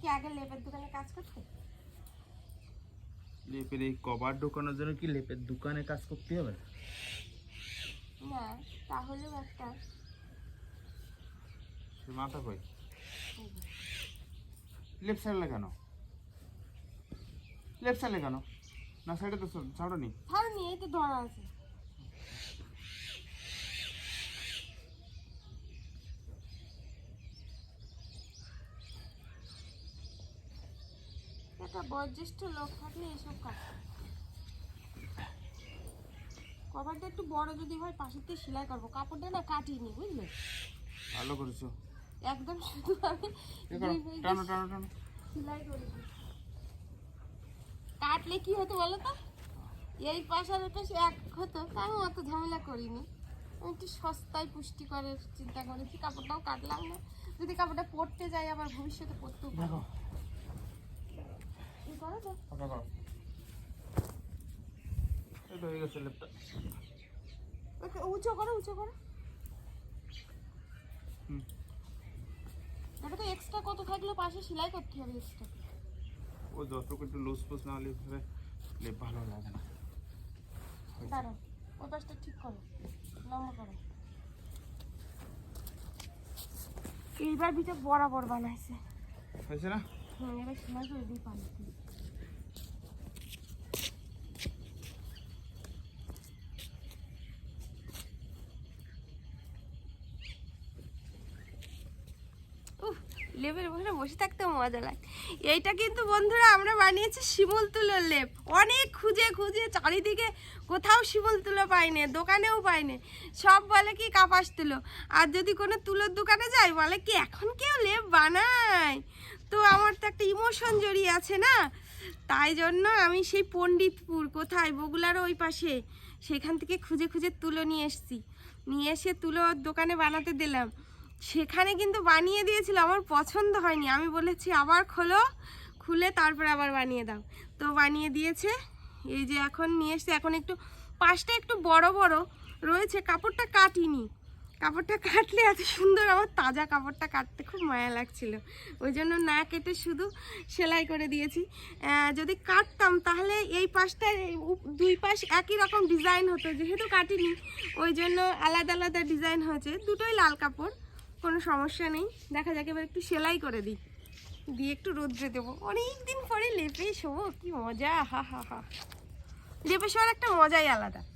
কি আগে লেপের দোকানে কাজ করতে? লেপের এই কভার ঢোকানোর জন্য কি লেপের দোকানে কাজ করতে হবে? না তাহলেও একটা। মাথা কই লেফট সাইডে কেন? লেফট সাইডে কেন? না সাইডে তো ছাড়ো নি তাহলে নিয়েই তো ধরা আছে। একটা বয়োজ্যেষ্ঠ লোক থাকলে এসব কাজ। কভারটা একটু বড় যদি হয় পাশের থেকে সেলাই করব। কাপড়টা না কাটিনি বুঝলে? ভালো করেছ। একদম শুধু আমি টানো টানো টানো। সেলাই করে দিই। কাটলে কি হতো বলো তো? এই পাশ আর পাশে এক হতো তা আমি অত ঝামেলা করিনি। আমি একটু সস্তায় পুষ্টিকরের চিন্তা করেছি কাপড়টাও কাটলাম না। যদি কাপড়টা পরতে যাই আবার ভবিষ্যতে পরতেও দেখো ফাঁকা করো এই হয়ে গেছে লেপটা। উঁচু করো উঁচু করো। হুম। দেখো তো এক্সট্রা কত থাকলে পাশে সেলাই করতে হবে এক্সট্রা ও যতটুকু একটু লুজ ফুস না হলে লেপ ভালো লাগে না। দাঁড়াও ওই পাশটা ঠিক করো লম্বা করো। এইবার ভিতরে বরাবর বানাইছে। হয়েছে না? হুম এবার সেলাই করে দিই পানি দিয়ে। উফ, লেপের ওখানে বসে থাকতে মজা লাগে। এইটা কিন্তু বন্ধুরা আমরা বানিয়েছি শিমুল তুলোর লেপ। অনেক খুঁজে খুঁজে চারিদিকে কোথাও শিমুল তুলো পাইনি, দোকানেও পাইনি। সব বলে কি কাপাস তুলো। আর যদি কোনো তুলোর দোকানে যাই, বলে কি এখন কেউ লেপ বানায়? তো আমার তো একটা ইমোশন জড়িয়ে আছে না? তাই জন্য আমি সেই পণ্ডিতপুর কোথায়, বগুলার ওই পাশে, সেখান থেকে খুঁজে খুঁজে তুলো নিয়ে এসেছি। নিয়ে এসে তুলো দোকানে বানাতে দিলাম। সেখানে কিন্তু বানিয়ে দিয়েছিল, আমার পছন্দ হয়নি। আমি বলেছি, আবার খোলো, খুলে তারপর আবার বানিয়ে দাও। তো বানিয়ে দিয়েছে। এই যে এখন নিয়ে এসছে, এখন একটু পাশটা একটু বড় বড় রয়েছে, কাপড়টা কাটিনি। কাপড়টা কাটলে এত সুন্দর, আমার তাজা কাপড়টা কাটতে খুব মায়া লাগছিল। ওই জন্য না কেটে শুধু সেলাই করে দিয়েছি। যদি কাটতাম তাহলে এই পাশটা দুই পাশ একই রকম ডিজাইন হতো, যেহেতু কাটিনি, ওই জন্য আলাদা আলাদা ডিজাইন হয়েছে। দুটোই লাল কাপড়। কোনো সমস্যা নেই। দেখা যাক এবার একটু সেলাই করে দিই। দিয়ে একটু রোদ্রে দেবো। অনেক দিন পরে লেপে শোবো, কি মজা, হা হা হা। লেপে শোয়ার একটা মজাই আলাদা।